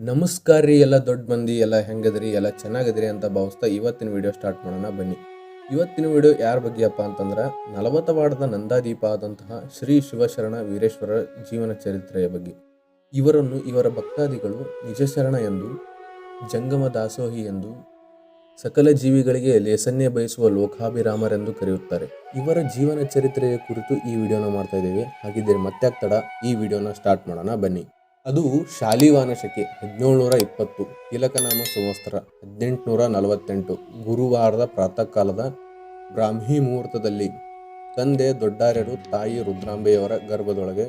ನಮಸ್ಕಾರ ರೀ ಎಲ್ಲ ದೊಡ್ಡ ಮಂದಿ, ಎಲ್ಲ ಹೆಂಗದ್ರಿ, ಎಲ್ಲ ಚೆನ್ನಾಗದ್ರಿ ಅಂತ ಭಾವಿಸ್ತಾ ಇವತ್ತಿನ ವಿಡಿಯೋ ಸ್ಟಾರ್ಟ್ ಮಾಡೋಣ ಬನ್ನಿ. ಇವತ್ತಿನ ವಿಡಿಯೋ ಯಾರ ಬಗ್ಗೆಯಪ್ಪ ಅಂತಂದ್ರೆ ನಲವತ್ತವಾಡದ ನಂದಾದೀಪ ಆದಂತಹ ಶ್ರೀ ಶಿವಶರಣ ವೀರೇಶ್ವರ ಜೀವನ ಚರಿತ್ರೆಯ ಬಗ್ಗೆ. ಇವರನ್ನು ಇವರ ಭಕ್ತಾದಿಗಳು ನಿಜಶರಣ ಎಂದು, ಜಂಗಮ ದಾಸೋಹಿ ಎಂದು, ಸಕಲ ಜೀವಿಗಳಿಗೆ ಲೇಸನ್ನೇ ಬಯಸುವ ಲೋಕಾಭಿರಾಮರೆಂದು ಕರೆಯುತ್ತಾರೆ. ಇವರ ಜೀವನ ಚರಿತ್ರೆಯ ಕುರಿತು ಈ ವಿಡಿಯೋನ ಮಾಡ್ತಾ ಇದ್ದೇವೆ. ಹಾಗಿದ್ದರೆ ಮತ್ತೆ ತಡ ಈ ವಿಡಿಯೋನ ಸ್ಟಾರ್ಟ್ ಮಾಡೋಣ ಬನ್ನಿ. ಅದು ಶಾಲಿವಾನ ಶಕೆ ಹದಿನೇಳುನೂರ ಇಪ್ಪತ್ತು. ತಿಲಕನಾಮ ಸಂವತ್ಸರ ಹದಿನೆಂಟುನೂರ ನಲವತ್ತೆಂಟು. ಗುರುವಾರದ ಪ್ರಾತಃ ಕಾಲದ ಬ್ರಾಹ್ಮಿ ಮುಹೂರ್ತದಲ್ಲಿ ತಂದೆ, ದೊಡ್ಡಾರ್ಯರು, ತಾಯಿ ರುದ್ರಾಂಬೆಯವರ ಗರ್ಭದೊಳಗೆ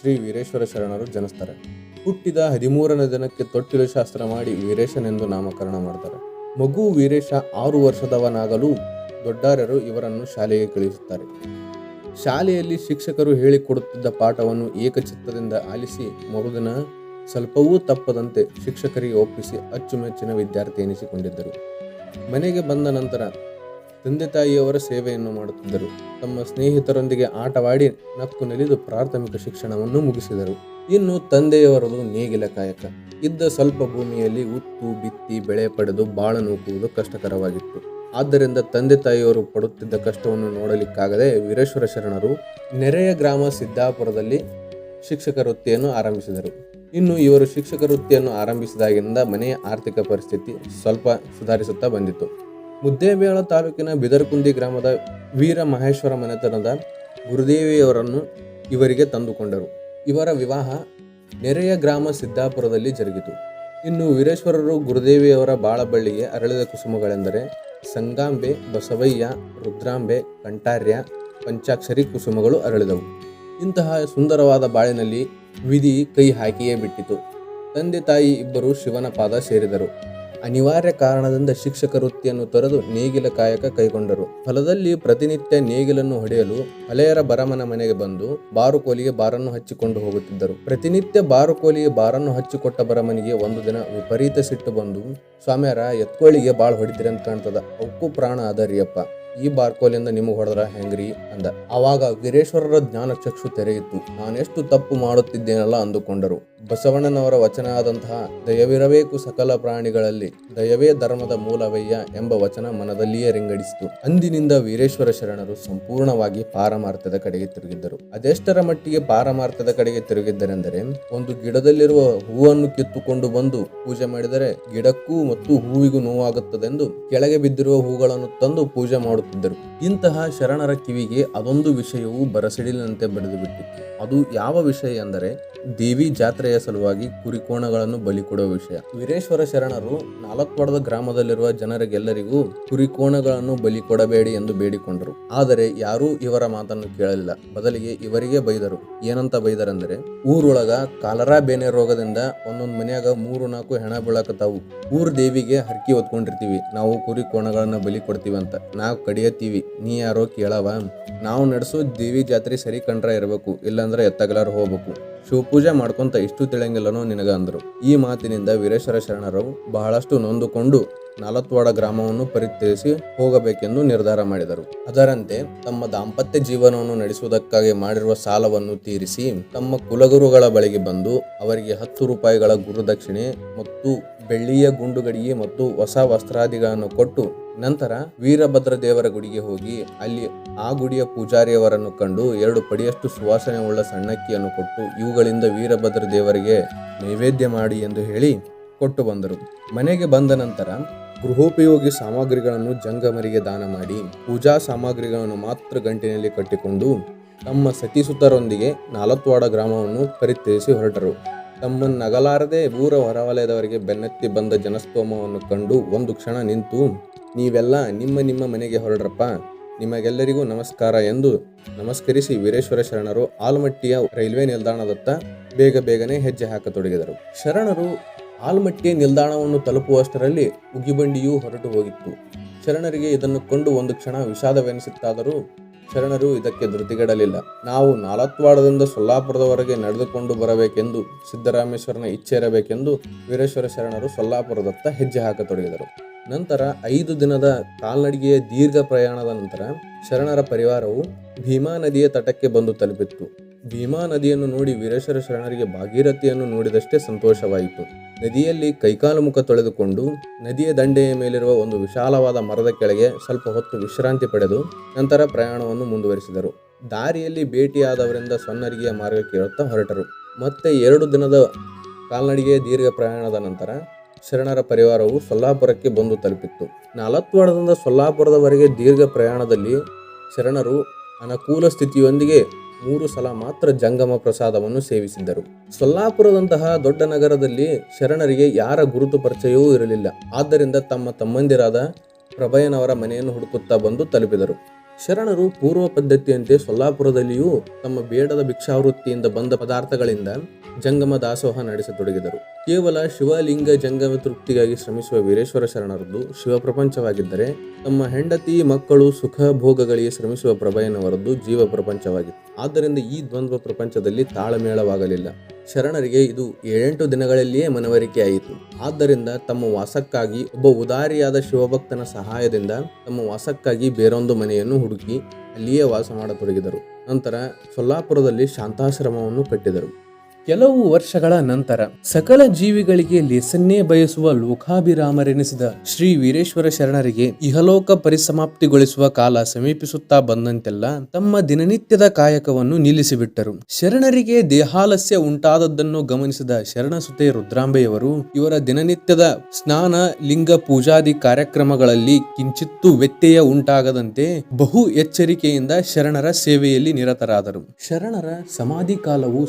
ಶ್ರೀ ವೀರೇಶ್ವರ ಶರಣರು ಜನಿಸ್ತಾರೆ. ಹುಟ್ಟಿದ ಹದಿಮೂರನೇ ದಿನಕ್ಕೆ ತೊಟ್ಟಿಲು ಶಾಸ್ತ್ರ ಮಾಡಿ ವೀರೇಶನೆಂದು ನಾಮಕರಣ ಮಾಡ್ತಾರೆ. ಮಗು ವೀರೇಶ ಆರು ವರ್ಷದವನಾಗಲು ದೊಡ್ಡಾರ್ಯರು ಇವರನ್ನು ಶಾಲೆಗೆ ಕಳುಹಿಸುತ್ತಾರೆ ಶಾಲೆಯಲ್ಲಿ ಶಿಕ್ಷಕರು ಹೇಳಿಕೊಡುತ್ತಿದ್ದ ಪಾಠವನ್ನು ಏಕಚಿತ್ತದಿಂದ ಆಲಿಸಿ ಮರುದಿನ ಸ್ವಲ್ಪವೂ ತಪ್ಪದಂತೆ ಶಿಕ್ಷಕರಿಗೆ ಒಪ್ಪಿಸಿ ಅಚ್ಚುಮೆಚ್ಚಿನ ವಿದ್ಯಾರ್ಥಿ ಎನಿಸಿಕೊಂಡಿದ್ದರು. ಮನೆಗೆ ಬಂದ ನಂತರ ತಂದೆ ತಾಯಿಯವರ ಸೇವೆಯನ್ನು ಮಾಡುತ್ತಿದ್ದರು. ತಮ್ಮ ಸ್ನೇಹಿತರೊಂದಿಗೆ ಆಟವಾಡಿ ನಕ್ಕು ನಲಿದು ಪ್ರಾಥಮಿಕ ಶಿಕ್ಷಣವನ್ನು ಮುಗಿಸಿದರು. ಇನ್ನು ತಂದೆಯವರದು ನೇಗಿಲ ಕಾಯಕ. ಇದ್ದ ಸ್ವಲ್ಪ ಭೂಮಿಯಲ್ಲಿ ಉತ್ತು ಬಿತ್ತಿ, ಬೆಳೆ ಪಡೆದು ಬಾಳ ನೂಕುವುದು ಕಷ್ಟಕರವಾಗಿತ್ತು. ಆದ್ದರಿಂದ ತಂದೆ ತಾಯಿಯವರು ಪಡುತ್ತಿದ್ದ ಕಷ್ಟವನ್ನು ನೋಡಲಿಕ್ಕಾಗದೆ ವೀರೇಶ್ವರ ಶರಣರು ನೆರೆಯ ಗ್ರಾಮ ಸಿದ್ದಾಪುರದಲ್ಲಿ ಶಿಕ್ಷಕ ವೃತ್ತಿಯನ್ನು ಆರಂಭಿಸಿದರು. ಇನ್ನು ಇವರು ಶಿಕ್ಷಕ ವೃತ್ತಿಯನ್ನು ಆರಂಭಿಸಿದಾಗಿನಿಂದ ಮನೆಯ ಆರ್ಥಿಕ ಪರಿಸ್ಥಿತಿ ಸ್ವಲ್ಪ ಸುಧಾರಿಸುತ್ತಾ ಬಂದಿತ್ತು. ಮುದ್ದೇಬೇಳ ತಾಲೂಕಿನ ಬಿದರ್ಕುಂದಿ ಗ್ರಾಮದ ವೀರ ಮಹೇಶ್ವರ ಮನೆತನದ ಗುರುದೇವಿಯವರನ್ನು ಇವರಿಗೆ ತಂದುಕೊಂಡರು. ಇವರ ವಿವಾಹ ನೆರೆಯ ಗ್ರಾಮ ಸಿದ್ದಾಪುರದಲ್ಲಿ ಜರುಗಿತು. ಇನ್ನು ವೀರೇಶ್ವರರು ಗುರುದೇವಿಯವರ ಬಾಳಬಳ್ಳಿಗೆ ಅರಳಿದ ಕುಸುಮಗಳೆಂದರೆ ಸಂಗಾಂಬೆ, ಬಸವಯ್ಯ, ರುದ್ರಾಂಬೆ, ಕಂಠಾರ್ಯ, ಪಂಚಾಕ್ಷರಿ ಕುಸುಮಗಳು ಅರಳಿದವು. ಇಂತಹ ಸುಂದರವಾದ ಬಾಳಿನಲ್ಲಿ ವಿಧಿ ಕೈ ಹಾಕಿಯೇ ಬಿಟ್ಟಿತು. ತಂದೆ ತಾಯಿ ಇಬ್ಬರು ಶಿವನ ಪಾದ ಸೇರಿದರು. ಅನಿವಾರ್ಯ ಕಾರಣದಿಂದ ಶಿಕ್ಷಕ ವೃತ್ತಿಯನ್ನು ತೊರೆದು ನೇಗಿಲ ಕಾಯಕ ಕೈಗೊಂಡರು. ಫಲದಲ್ಲಿ ಪ್ರತಿನಿತ್ಯ ನೇಗಿಲನ್ನು ಹೊಡೆಯಲು ಹಳೆಯರ ಬರಮನ ಮನೆಗೆ ಬಂದು ಬಾರುಕೋಲಿಗೆ ಬಾರನ್ನು ಹಚ್ಚಿಕೊಂಡು ಹೋಗುತ್ತಿದ್ದರು. ಪ್ರತಿನಿತ್ಯ ಬಾರುಕೋಲಿಗೆ ಬಾರನ್ನು ಹಚ್ಚಿಕೊಟ್ಟ ಬರಮನಿಗೆ ಒಂದು ದಿನ ವಿಪರೀತ ಸಿಟ್ಟು ಬಂದು, ಸ್ವಾಮ್ಯಾರ, ಎತ್ಕೋಳಿಗೆ ಬಾಳ್ ಹೊಡಿತೀರಿ ಅಂತ ಕಾಣ್ತದ. ಅವಕ್ಕೂ ಪ್ರಾಣ ಅದರಿಯಪ್ಪ ಈ ಬಾರ್ಕೋಲಿಂದ ನಿಮಗೆ ಹೊಡೆದ್ರ ಹೆಂಗ್ರಿ? ಅಂದ. ಆವಾಗ ವೀರೇಶ್ವರರ ಜ್ಞಾನ ಚಕ್ಷು ತೆರೆಯಿತು ನಾನೆಷ್ಟು ತಪ್ಪು ಮಾಡುತ್ತಿದ್ದೇನಲ್ಲ ಅಂದುಕೊಂಡರು. ಬಸವಣ್ಣನವರ ವಚನ ಆದಂತಹ ದಯವಿರಬೇಕು ಸಕಲ ಪ್ರಾಣಿಗಳಲ್ಲಿ, ದಯವೇ ಧರ್ಮದ ಮೂಲವಯ್ಯ ಎಂಬ ವಚನ ಮನದಲ್ಲಿಯೇ ರಿಂಗಡಿಸಿತು. ಅಂದಿನಿಂದ ವೀರೇಶ್ವರ ಶರಣರು ಸಂಪೂರ್ಣವಾಗಿ ಪಾರಮಾರ್ಥದ ಕಡೆಗೆ ತಿರುಗಿದ್ದರು. ಅದೆಷ್ಟರ ಮಟ್ಟಿಗೆ ಪಾರಮಾರ್ಥದ ಕಡೆಗೆ ತಿರುಗಿದ್ದರೆಂದರೆ, ಒಂದು ಗಿಡದಲ್ಲಿರುವ ಹೂವನ್ನು ಕಿತ್ತುಕೊಂಡು ಬಂದು ಪೂಜೆ ಮಾಡಿದರೆ ಗಿಡಕ್ಕೂ ಮತ್ತು ಹೂವಿಗೂ ನೋವಾಗುತ್ತದೆಂದು ಕೆಳಗೆ ಬಿದ್ದಿರುವ ಹೂಗಳನ್ನು ತಂದು ಪೂಜೆ ಮಾಡುತ್ತಿದ್ದರು. ಇಂತಹ ಶರಣರ ಕಿವಿಗೆ ಅದೊಂದು ವಿಷಯವು ಬರಸಿಡಿಲಿನಂತೆ ಬಡಿದು ಅದು ಯಾವ ವಿಷಯ ಎಂದರೆ ದೇವಿ ಜಾತ್ರೆಯ ಸಲುವಾಗಿ ಕುರಿಕೋಣಗಳನ್ನು ಬಲಿ ಕೊಡುವ ವಿಷಯ. ವೀರೇಶ್ವರ ಶರಣರು ನಾಲ್ಕವಾಡದ ಗ್ರಾಮದಲ್ಲಿರುವ ಜನರಿಗೆಲ್ಲರಿಗೂ ಕುರಿಕೋಣಗಳನ್ನು ಬಲಿ ಕೊಡಬೇಡಿ ಎಂದು ಬೇಡಿಕೊಂಡರು. ಆದರೆ ಯಾರೂ ಇವರ ಮಾತನ್ನು ಕೇಳಲಿಲ್ಲ. ಬದಲಿಗೆ ಇವರಿಗೆ ಬೈದರು. ಏನಂತ ಬೈದರೆಂದರೆ, ಊರೊಳಗ ಕಾಲರಾ ಬೇನೆ ರೋಗದಿಂದ ಒಂದೊಂದು ಮನೆಯಾಗ ಮೂರು ನಾಲ್ಕು ಹೆಣ ಬೀಳಕತ್ತಾವು ಊರ್ ದೇವಿಗೆ ಹರಕಿ ಹೊತ್ಕೊಂಡಿರ್ತೀವಿ. ನಾವು ಕುರಿ ಕೋಣಗಳನ್ನ ಬಲಿ ಕೊಡ್ತೀವಿ ಅಂತ ನಾವು ಕಡಿಯತ್ತೀವಿ. ನೀ ಯಾರೋ ಕೇಳವ. ನಾವು ನಡೆಸೋ ದೇವಿ ಜಾತ್ರೆ ಸರಿ ಕಂಡ್ರ ಇರಬೇಕು. ಇಲ್ಲಾಂದ್ರೆ ಎತ್ತಗಲಾರ ಹೋಗ್ಬೇಕು. ಶಿವಪೂಜೆ ಮಾಡ್ಕೊಂತ ಇಷ್ಟು ತಿಳಿಯಂಗಿಲ್ಲನೋ ನಿನಗ ಅಂದರು. ಈ ಮಾತಿನಿಂದ ವೀರೇಶ್ವರ ಶರಣರು ಬಹಳಷ್ಟು ನೊಂದುಕೊಂಡು ನಾಲತ್ವಾಡ ಗ್ರಾಮವನ್ನು ಪರಿತ್ಯಜಿಸಿ ಹೋಗಬೇಕೆಂದು ನಿರ್ಧಾರ ಮಾಡಿದರು. ಅದರಂತೆ ತಮ್ಮ ದಾಂಪತ್ಯ ಜೀವನವನ್ನು ನಡೆಸುವುದಕ್ಕಾಗಿ ಮಾಡಿರುವ ಸಾಲವನ್ನು ತೀರಿಸಿ ತಮ್ಮ ಕುಲಗುರುಗಳ ಬಳಿಗೆ ಬಂದು ಅವರಿಗೆ ಹತ್ತು ರೂಪಾಯಿಗಳ ಗುರುದಕ್ಷಿಣೆ ಮತ್ತು ಬೆಳ್ಳಿಯ ಗುಂಡುಗಡಿಗೆ ಮತ್ತು ಹೊಸ ವಸ್ತ್ರಾದಿಗಳನ್ನು ಕೊಟ್ಟು ನಂತರ ವೀರಭದ್ರ ದೇವರ ಗುಡಿಗೆ ಹೋಗಿ ಅಲ್ಲಿ ಆ ಗುಡಿಯ ಪೂಜಾರಿಯವರನ್ನು ಕಂಡು ಎರಡು ಪಡಿಯಷ್ಟು ಸುವಾಸನೆ ಉಳ್ಳ ಸಣ್ಣಕ್ಕಿಯನ್ನು ಕೊಟ್ಟು ಇವುಗಳಿಂದ ವೀರಭದ್ರ ದೇವರಿಗೆ ನೈವೇದ್ಯ ಮಾಡಿ ಎಂದು ಹೇಳಿ ಕೊಟ್ಟು ಬಂದರು. ಮನೆಗೆ ಬಂದ ನಂತರ ಗೃಹೋಪಯೋಗಿ ಸಾಮಗ್ರಿಗಳನ್ನು ಜಂಗಮರಿಗೆ ದಾನ ಮಾಡಿ ಪೂಜಾ ಸಾಮಗ್ರಿಗಳನ್ನು ಮಾತ್ರ ಗಂಟಿನಲ್ಲಿ ಕಟ್ಟಿಕೊಂಡು ತಮ್ಮ ಸತಿಸುತರೊಂದಿಗೆ ನಾಲತ್ವಾಡ ಗ್ರಾಮವನ್ನು ಪರಿತ್ಯಜಿಸಿ ಹೊರಟರು. ತಮ್ಮನ್ನಗಲಾರದೆ ಊರ ಹೊರವಲಯದವರಿಗೆ ಬೆನ್ನತ್ತಿ ಬಂದ ಜನಸ್ತೋಮವನ್ನು ಕಂಡು ಒಂದು ಕ್ಷಣ ನಿಂತು ನೀವೆಲ್ಲ ನಿಮ್ಮ ನಿಮ್ಮ ಮನೆಗೆ ಹೊರಡ್ರಪ್ಪ. ನಿಮಗೆಲ್ಲರಿಗೂ ನಮಸ್ಕಾರ ಎಂದು ನಮಸ್ಕರಿಸಿ ವೀರೇಶ್ವರ ಶರಣರು ಆಲ್ಮಟ್ಟಿಯ ರೈಲ್ವೆ ನಿಲ್ದಾಣದತ್ತ ಬೇಗ ಬೇಗನೆ ಹೆಜ್ಜೆ ಹಾಕತೊಡಗಿದರು. ಶರಣರು ಆಲ್ಮಟ್ಟಿಯ ನಿಲ್ದಾಣವನ್ನು ತಲುಪುವಷ್ಟರಲ್ಲಿ ಉಗಿಬಂಡಿಯೂ ಹೊರಟು ಹೋಗಿತ್ತು. ಶರಣರಿಗೆ ಇದನ್ನು ಕೊಂಡು ಒಂದು ಕ್ಷಣ ವಿಷಾದವೆನಿಸುತ್ತಾದರೂ ಶರಣರು ಇದಕ್ಕೆ ಧೃತಿಗೆಡಲಿಲ್ಲ. ನಾವು ನಾಲತ್ವಾಡದಿಂದ ಸೊಲ್ಲಾಪುರದವರೆಗೆ ನಡೆದುಕೊಂಡು ಬರಬೇಕೆಂದು ಸಿದ್ದರಾಮೇಶ್ವರನ ಇಚ್ಛೆ ಇರಬೇಕೆಂದು ವೀರೇಶ್ವರ ಶರಣರು ಸೊಲ್ಲಾಪುರದತ್ತ ಹೆಜ್ಜೆ ಹಾಕತೊಡಗಿದರು. ನಂತರ ಐದು ದಿನದ ಕಾಲ್ನಡಿಗೆಯ ದೀರ್ಘ ಪ್ರಯಾಣದ ನಂತರ ಶರಣರ ಪರಿವಾರವು ಭೀಮಾ ನದಿಯ ತಟಕ್ಕೆ ಬಂದು ತಲುಪಿತ್ತು. ಭೀಮಾ ನದಿಯನ್ನು ನೋಡಿ ವೀರೇಶ್ವರ ಶರಣರಿಗೆ ಭಾಗೀರಥಿಯನ್ನು ನೋಡಿದಷ್ಟೇ ಸಂತೋಷವಾಯಿತು. ನದಿಯಲ್ಲಿ ಕೈಕಾಲು ಮುಖ ತೊಳೆದುಕೊಂಡು ನದಿಯ ದಂಡೆಯ ಮೇಲಿರುವ ಒಂದು ವಿಶಾಲವಾದ ಮರದ ಕೆಳಗೆ ಸ್ವಲ್ಪ ಹೊತ್ತು ವಿಶ್ರಾಂತಿ ಪಡೆದು ನಂತರ ಪ್ರಯಾಣವನ್ನು ಮುಂದುವರಿಸಿದರು. ದಾರಿಯಲ್ಲಿ ಭೇಟಿಯಾದವರಿಂದ ಸೊನ್ನರಿಗೆಯ ಮಾರ್ಗ ಕೇಳುತ್ತಾ ಹೊರಟರು. ಮತ್ತೆ ಎರಡು ದಿನದ ಕಾಲ್ನಡಿಗೆಯ ದೀರ್ಘ ಪ್ರಯಾಣದ ನಂತರ ಶರಣರ ಪರಿವಾರವು ಸೊಲ್ಲಾಪುರಕ್ಕೆ ಬಂದು ತಲುಪಿತ್ತು. ನಾಲತ್ವಾಡದಿಂದ ಸೊಲ್ಲಾಪುರದವರೆಗೆ ದೀರ್ಘ ಪ್ರಯಾಣದಲ್ಲಿ ಶರಣರು ಅನುಕೂಲ ಸ್ಥಿತಿಯೊಂದಿಗೆ ಮೂರು ಸಲ ಮಾತ್ರ ಜಂಗಮ ಪ್ರಸಾದವನ್ನು ಸೇವಿಸಿದ್ದರು. ಸೊಲ್ಲಾಪುರದಂತಹ ದೊಡ್ಡ ನಗರದಲ್ಲಿ ಶರಣರಿಗೆ ಯಾರ ಗುರುತು ಪರಿಚಯವೂ ಇರಲಿಲ್ಲ. ಆದ್ದರಿಂದ ತಮ್ಮ ತಮ್ಮಂದಿರಾದ ಪ್ರಭಯನವರ ಮನೆಯನ್ನು ಹುಡುಕುತ್ತಾ ಬಂದು ತಲುಪಿದರು. ಶರಣರು ಪೂರ್ವ ಪದ್ಧತಿಯಂತೆ ಸೊಲ್ಲಾಪುರದಲ್ಲಿಯೂ ತಮ್ಮ ಬೇಡದ ಭಿಕ್ಷಾವೃತ್ತಿಯಿಂದ ಬಂದ ಪದಾರ್ಥಗಳಿಂದ ಜಂಗಮ ದಾಸೋಹ ನಡೆಸತೊಡಗಿದರು. ಕೇವಲ ಶಿವಲಿಂಗ ಜಂಗಮ ತೃಪ್ತಿಗಾಗಿ ಶ್ರಮಿಸುವ ವೀರೇಶ್ವರ ಶರಣರದ್ದು ಶಿವಪ್ರಪಂಚವಾಗಿದ್ದರೆ ತಮ್ಮ ಹೆಂಡತಿ, ಮಕ್ಕಳು ಸುಖ ಭೋಗಗಳಿಗೆ ಶ್ರಮಿಸುವ ಪ್ರಭಯನವರದ್ದು ಜೀವ ಪ್ರಪಂಚವಾಗಿತ್ತು. ಆದ್ದರಿಂದ ಈ ದ್ವಂದ್ವ ಪ್ರಪಂಚದಲ್ಲಿ ತಾಳಮೇಳವಾಗಲಿಲ್ಲ. ಶರಣರಿಗೆ ಇದು ಏಳೆಂಟು ದಿನಗಳಲ್ಲಿಯೇ ಮನವರಿಕೆಯಾಯಿತು ಆದ್ದರಿಂದ ತಮ್ಮ ವಾಸಕ್ಕಾಗಿ ಒಬ್ಬ ಉದಾರಿಯಾದ ಶಿವಭಕ್ತನ ಸಹಾಯದಿಂದ ತಮ್ಮ ವಾಸಕ್ಕಾಗಿ ಬೇರೊಂದು ಮನೆಯನ್ನು ಹುಡುಕಿ ಅಲ್ಲಿಯೇ ವಾಸ ಮಾಡತೊಡಗಿದರು. ನಂತರ ಸೊಲ್ಲಾಪುರದಲ್ಲಿ ಶಾಂತಾಶ್ರಮವನ್ನು ಕಟ್ಟಿದರು. ಕೆಲವು ವರ್ಷಗಳ ನಂತರ ಸಕಲ ಜೀವಿಗಳಿಗೆ ಲೇಸನ್ನೇ ಬಯಸುವ ಲೋಕಾಭಿರಾಮರೆನಿಸಿದ ಶ್ರೀ ವೀರೇಶ್ವರ ಶರಣರಿಗೆ ಇಹಲೋಕ ಪರಿಸಮಾಪ್ತಿಗೊಳಿಸುವ ಕಾಲ ಸಮೀಪಿಸುತ್ತಾ ಬಂದಂತೆಲ್ಲ ತಮ್ಮ ದಿನನಿತ್ಯದ ಕಾಯಕವನ್ನು ನಿಲ್ಲಿಸಿಬಿಟ್ಟರು. ಶರಣರಿಗೆ ದೇಹಾಲಸ್ಯ ಉಂಟಾದದ್ದನ್ನು ಗಮನಿಸಿದ ಶರಣಸುತೆ ರುದ್ರಾಂಬೆಯವರು ಇವರ ದಿನನಿತ್ಯದ ಸ್ನಾನ, ಲಿಂಗ ಪೂಜಾದಿ ಕಾರ್ಯಕ್ರಮಗಳಲ್ಲಿ ಕಿಂಚಿತ್ತೂ ವ್ಯತ್ಯಯ ಉಂಟಾಗದಂತೆ ಬಹು ಎಚ್ಚರಿಕೆಯಿಂದ ಶರಣರ ಸೇವೆಯಲ್ಲಿ ನಿರತರಾದರು. ಶರಣರ ಸಮಾಧಿ ಕಾಲವು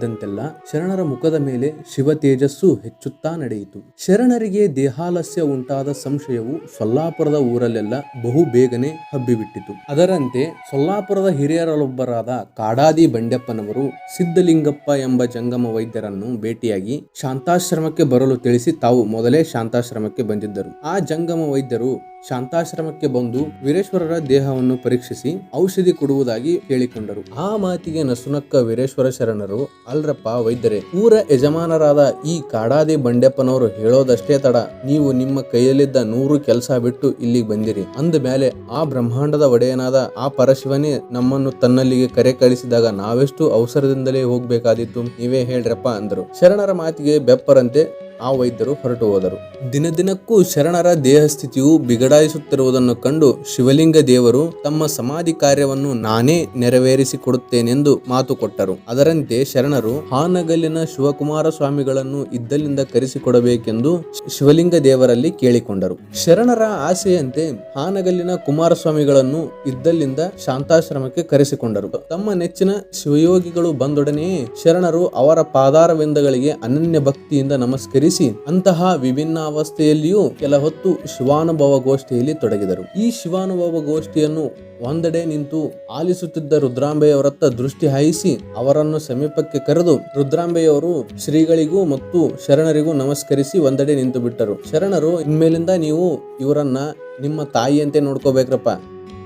ಸಮೀಪಿಸುತ್ತಿದ್ದಂತೆಲ್ಲ ಶರಣರ ಮುಖದ ಮೇಲೆ ಶಿವ ತೇಜಸ್ಸು ಹೆಚ್ಚುತ್ತಾ ನಡೆಯಿತು. ಶರಣರಿಗೆ ದೇಹಾಲಸ್ಯ ಉಂಟಾದ ಸಂಶಯವು ಸೊಲ್ಲಾಪುರದ ಊರಲ್ಲೆಲ್ಲ ಬಹು ಬೇಗನೆ ಹಬ್ಬಿಬಿಟ್ಟಿತು. ಅದರಂತೆ ಸೊಲ್ಲಾಪುರದ ಹಿರಿಯರಲ್ಲೊಬ್ಬರಾದ ಕಾಡಾದಿ ಬಂಡೆಪ್ಪನವರು ಸಿದ್ಧಲಿಂಗಪ್ಪ ಎಂಬ ಜಂಗಮ ವೈದ್ಯರನ್ನು ಭೇಟಿಯಾಗಿ ಶಾಂತಾಶ್ರಮಕ್ಕೆ ಬರಲು ತಿಳಿಸಿ ತಾವು ಮೊದಲೇ ಶಾಂತಾಶ್ರಮಕ್ಕೆ ಬಂದಿದ್ದರು. ಆ ಜಂಗಮ ವೈದ್ಯರು ಶಾಂತಾಶ್ರಮಕ್ಕೆ ಬಂದು ವೀರೇಶ್ವರರ ದೇಹವನ್ನು ಪರೀಕ್ಷಿಸಿ ಔಷಧಿ ಕೊಡುವುದಾಗಿ ಕೇಳಿಕೊಂಡರು. ಆ ಮಾತಿಗೆ ನಸುನಕ್ಕ ವೀರೇಶ್ವರ ಶರಣರು ಅಲ್ರಪ್ಪ ವೈದ್ಯರೇ, ಊರ ಯಜಮಾನರಾದ ಈ ಕಾಡಾದಿ ಬಂಡೆಪ್ಪನವರು ಹೇಳೋದಷ್ಟೇ ತಡ. ನೀವು ನಿಮ್ಮ ಕೈಯಲ್ಲಿದ್ದ ನೂರು ಕೆಲಸ ಬಿಟ್ಟು ಇಲ್ಲಿಗೆ ಬಂದಿರಿ. ಅಂದ ಮೇಲೆ ಆ ಬ್ರಹ್ಮಾಂಡದ ಒಡೆಯನಾದ ಆ ಪರಶಿವನೇ ನಮ್ಮನ್ನು ತನ್ನಲ್ಲಿಗೆ ಕರೆ ಕಳಿಸಿದಾಗ ನಾವೆಷ್ಟು ಅವಸರದಿಂದಲೇ ಹೋಗ್ಬೇಕಾದಿತ್ತು ನೀವೇ ಹೇಳ್ರಪ್ಪ ಅಂದರು. ಶರಣರ ಮಾತಿಗೆ ಬೆಪ್ಪರಂತೆ ಆ ವೈದ್ಯರು ಹೊರಟು ಹೋದರು. ದಿನ ದಿನಕ್ಕೂ ಶರಣರ ದೇಹ ಸ್ಥಿತಿಯು ಬಿಗಡಾಯಿಸುತ್ತಿರುವುದನ್ನು ಕಂಡು ಶಿವಲಿಂಗ ದೇವರು ತಮ್ಮ ಸಮಾಧಿ ಕಾರ್ಯವನ್ನು ನಾನೇ ನೆರವೇರಿಸಿಕೊಡುತ್ತೇನೆಂದು ಮಾತು ಕೊಟ್ಟರು. ಅದರಂತೆ ಶರಣರು ಹಾನಗಲ್ಲಿನ ಶಿವಕುಮಾರ ಸ್ವಾಮಿಗಳನ್ನು ಇದ್ದಲ್ಲಿಂದ ಕರೆಸಿಕೊಡಬೇಕೆಂದು ಶಿವಲಿಂಗ ದೇವರಲ್ಲಿ ಕೇಳಿಕೊಂಡರು. ಶರಣರ ಆಸೆಯಂತೆ ಹಾನಗಲ್ಲಿನ ಕುಮಾರಸ್ವಾಮಿಗಳನ್ನು ಇದ್ದಲ್ಲಿಂದ ಶಾಂತಾಶ್ರಮಕ್ಕೆ ಕರೆಸಿಕೊಂಡರು. ತಮ್ಮ ನೆಚ್ಚಿನ ಶಿವಯೋಗಿಗಳು ಬಂದೊಡನೆಯೇ ಶರಣರು ಅವರ ಪಾದಾರವಿಂದಗಳಿಗೆ ಅನನ್ಯ ಭಕ್ತಿಯಿಂದ ನಮಸ್ಕರಿಸಿ ಅಂತಹ ವಿಭಿನ್ನ ಅವಸ್ಥೆಯಲ್ಲಿಯೂ ಕೆಲ ಹೊತ್ತು ಶಿವಾನುಭವ ಗೋಷ್ಠಿಯಲ್ಲಿ ತೊಡಗಿದರು. ಈ ಶಿವಾನುಭವ ಗೋಷ್ಠಿಯನ್ನು ಒಂದೆಡೆ ನಿಂತು ಆಲಿಸುತ್ತಿದ್ದ ರುದ್ರಾಂಬೆಯವರತ್ತ ದೃಷ್ಟಿ ಹಾಯಿಸಿ ಅವರನ್ನು ಸಮೀಪಕ್ಕೆ ಕರೆದು ರುದ್ರಾಂಬೆಯವರು ಶ್ರೀಗಳಿಗೂ ಮತ್ತು ಶರಣರಿಗೂ ನಮಸ್ಕರಿಸಿ ಒಂದೆಡೆ ನಿಂತು ಬಿಟ್ಟರು. ಶರಣರು, ಇನ್ಮೇಲಿಂದ ನೀವು ಇವರನ್ನ ನಿಮ್ಮ ತಾಯಿಯಂತೆ ನೋಡ್ಕೋಬೇಕ್ರಪ್ಪ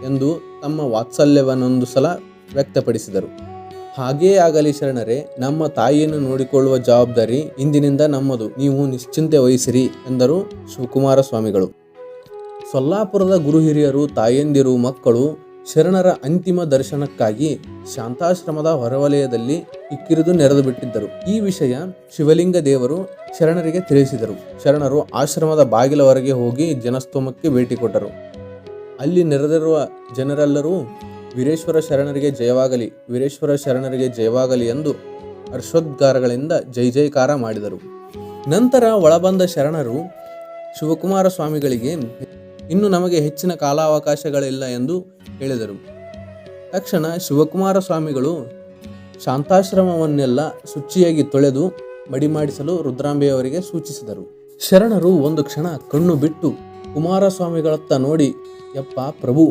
ಎಂದು ತಮ್ಮ ವಾತ್ಸಲ್ಯವನ್ನೊಂದು ಸಲ ವ್ಯಕ್ತಪಡಿಸಿದರು. ಹಾಗೇ ಆಗಲಿ ಶರಣರೇ, ನಮ್ಮ ತಾಯಿಯನ್ನು ನೋಡಿಕೊಳ್ಳುವ ಜವಾಬ್ದಾರಿ ಇಂದಿನಿಂದ ನಮ್ಮದು. ನೀವು ನಿಶ್ಚಿಂತೆ ವಹಿಸಿರಿ ಎಂದರು ಶಿವಕುಮಾರ ಸ್ವಾಮಿಗಳು ಸೊಲ್ಲಾಪುರದ ಗುರು ಹಿರಿಯರು, ತಾಯಂದಿರು, ಮಕ್ಕಳು ಶರಣರ ಅಂತಿಮ ದರ್ಶನಕ್ಕಾಗಿ ಶಾಂತಾಶ್ರಮದ ಹೊರವಲಯದಲ್ಲಿ ಇಕ್ಕಿರಿದು ನೆರೆದು ಬಿಟ್ಟಿದ್ದರು ಈ ವಿಷಯ ಶಿವಲಿಂಗ ದೇವರು ಶರಣರಿಗೆ ತಿಳಿಸಿದರು. ಶರಣರು ಆಶ್ರಮದ ಬಾಗಿಲವರೆಗೆ ಹೋಗಿ ಜನಸ್ತೋಮಕ್ಕೆ ಭೇಟಿ ಕೊಟ್ಟರು. ಅಲ್ಲಿ ನೆರೆದಿರುವ ಜನರೆಲ್ಲರೂ ವೀರೇಶ್ವರ ಶರಣರಿಗೆ ಜಯವಾಗಲಿ, ವೀರೇಶ್ವರ ಶರಣರಿಗೆ ಜಯವಾಗಲಿ ಎಂದು ಹರ್ಷೋದ್ಗಾರಗಳಿಂದ ಜೈ ಜೈಕಾರ ಮಾಡಿದರು. ನಂತರ ಒಳಬಂದ ಶರಣರು ಶಿವಕುಮಾರ ಸ್ವಾಮಿಗಳಿಗೆ, ಇನ್ನು ನಮಗೆ ಹೆಚ್ಚಿನ ಕಾಲಾವಕಾಶಗಳಿಲ್ಲ ಎಂದು ಹೇಳಿದರು. ತಕ್ಷಣ ಶಿವಕುಮಾರ ಸ್ವಾಮಿಗಳು ಶಾಂತಾಶ್ರಮವನ್ನೆಲ್ಲ ಶುಚಿಯಾಗಿ ತೊಳೆದು ಮಡಿಮಾಡಿಸಲು ರುದ್ರಾಂಬೆಯವರಿಗೆ ಸೂಚಿಸಿದರು. ಶರಣರು ಒಂದು ಕ್ಷಣ ಕಣ್ಣು ಬಿಟ್ಟು ಕುಮಾರಸ್ವಾಮಿಗಳತ್ತ ನೋಡಿ, ಯಪ್ಪ ಪ್ರಭು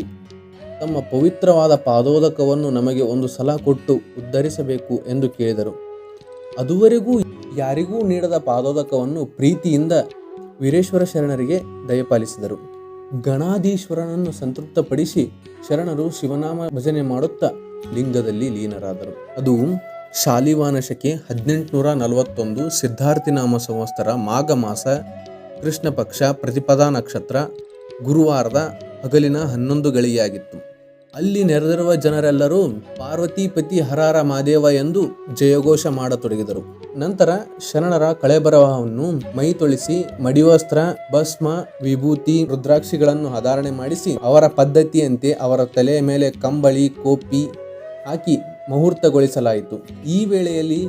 ತಮ್ಮ ಪವಿತ್ರವಾದ ಪಾದೋದಕವನ್ನು ನಮಗೆ ಒಂದು ಸಲ ಕೊಟ್ಟು ಉದ್ಧರಿಸಬೇಕು ಎಂದು ಕೇಳಿದರು. ಅದುವರೆಗೂ ಯಾರಿಗೂ ನೀಡದ ಪಾದೋದಕವನ್ನು ಪ್ರೀತಿಯಿಂದ ವೀರೇಶ್ವರ ಶರಣರಿಗೆ ದಯಪಾಲಿಸಿದರು. ಗಣಾಧೀಶ್ವರನನ್ನು ಸಂತೃಪ್ತಪಡಿಸಿ ಶರಣರು ಶಿವನಾಮ ಭಜನೆ ಮಾಡುತ್ತಾ ಲಿಂಗದಲ್ಲಿ ಲೀನರಾದರು. ಅದು ಶಾಲಿವಾನ ಶಕೆ ಹದಿನೆಂಟುನೂರ ನಲವತ್ತೊಂದು ಸಿದ್ಧಾರ್ಥಿನಾಮ ಸಂವತ್ಸರ ಮಾಘ ಮಾಸ ಕೃಷ್ಣ ಪಕ್ಷ ಪ್ರತಿಪದಾ ನಕ್ಷತ್ರ ಗುರುವಾರದ ಹಗಲಿನ ಹನ್ನೊಂದು ಗಳಿಯಾಗಿತ್ತು. ಅಲ್ಲಿ ನೆರೆದಿರುವ ಜನರೆಲ್ಲರೂ ಪಾರ್ವತಿ ಪತಿ ಹರಾರ ಮಾದೇವ ಎಂದು ಜಯಘೋಷ ಮಾಡತೊಡಗಿದರು. ನಂತರ ಶರಣರ ಕಳೆಬರವನ್ನು ಮೈ ತೊಳಿಸಿ ಮಡಿವಸ್ತ್ರ, ಭಸ್ಮ, ವಿಭೂತಿ, ರುದ್ರಾಕ್ಷಿಗಳನ್ನು ಹಧಾರಣೆ ಮಾಡಿಸಿ ಅವರ ಪದ್ಧತಿಯಂತೆ ಅವರ ತಲೆಯ ಮೇಲೆ ಕಂಬಳಿ, ಕೋಪಿ ಹಾಕಿ ಮುಹೂರ್ತಗೊಳಿಸಲಾಯಿತು. ಈ ವೇಳೆಯಲ್ಲಿ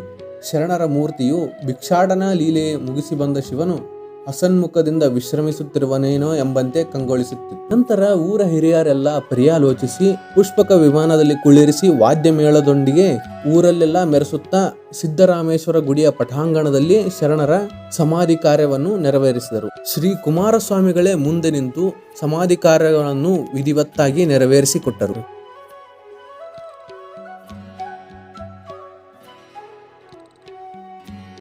ಶರಣರ ಮೂರ್ತಿಯು ಭಿಕ್ಷಾಟನಾ ಲೀಲೆ ಮುಗಿಸಿ ಬಂದ ಶಿವನು ಹಸನ್ಮುಖದಿಂದ ವಿಶ್ರಮಿಸುತ್ತಿರುವನೇನೋ ಎಂಬಂತೆ ಕಂಗೊಳಿಸುತ್ತಿತ್ತು. ನಂತರ ಊರ ಹಿರಿಯರೆಲ್ಲ ಪರ್ಯಾಲೋಚಿಸಿ, ಪುಷ್ಪಕ ವಿಮಾನದಲ್ಲಿ ಕುಳ್ಳಿರಿಸಿ ವಾದ್ಯ ಮೇಳದೊಂದಿಗೆ ಊರಲ್ಲೆಲ್ಲ ಮೆರೆಸುತ್ತಾ ಸಿದ್ದರಾಮೇಶ್ವರ ಗುಡಿಯ ಪಟಾಂಗಣದಲ್ಲಿ ಶರಣರ ಸಮಾಧಿ ಕಾರ್ಯವನ್ನು ನೆರವೇರಿಸಿದರು. ಶ್ರೀ ಕುಮಾರಸ್ವಾಮಿಗಳೇ ಮುಂದೆ ನಿಂತು ಸಮಾಧಿ ಕಾರ್ಯಗಳನ್ನು ವಿಧಿವತ್ತಾಗಿ ನೆರವೇರಿಸಿಕೊಟ್ಟರು.